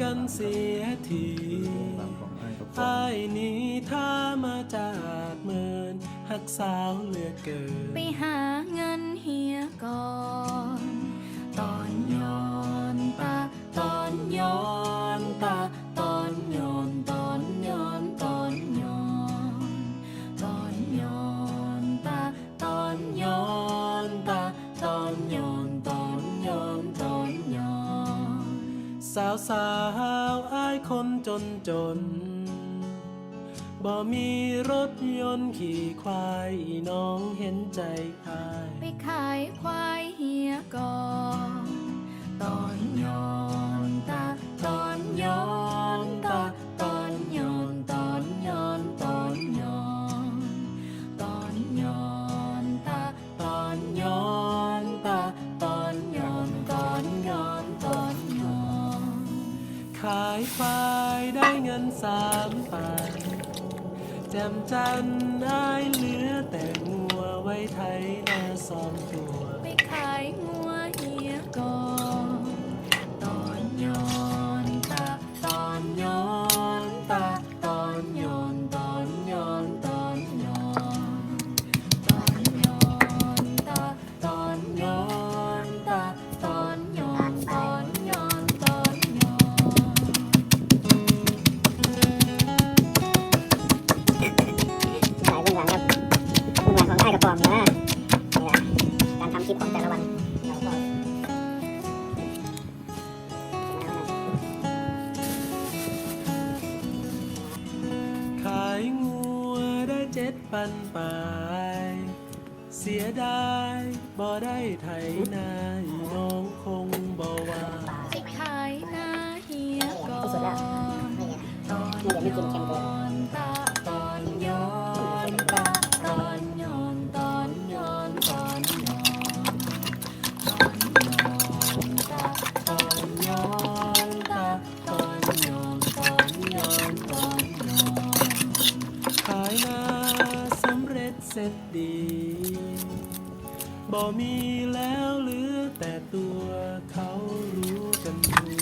กันเสียทีไอ้นี้ถ้ามาจากเมินหักสาวเหลือเกิน ไปหาเงินเฮียก่อน ตอนย้อนตา สาวสาวอายคนจนจน บ่มีรถยนต์ขี่ควายน้องเห็นใจอาย ไปขายควายเฮียก่อน ได้เงินสามพันแจมจันไอเหลือแต่งัวไว้ไทยนาสองตัว กระป๋อมนะนี่นะการทำคลิปของแต่ละวันเราก็ขายงัวได้เจ็ดปันปลายเสียดายบ่ได้ไถนาอีน้องคงบ่ว่าไปขายหน้าเฮียก่อนที่สุดแล้วตนี่ไงอนนี่เดี๋ยวไม่กินเค็มเกิน ร็จดีบ่มีแล้วเหลือแต่ตัวเขารู้กันทั่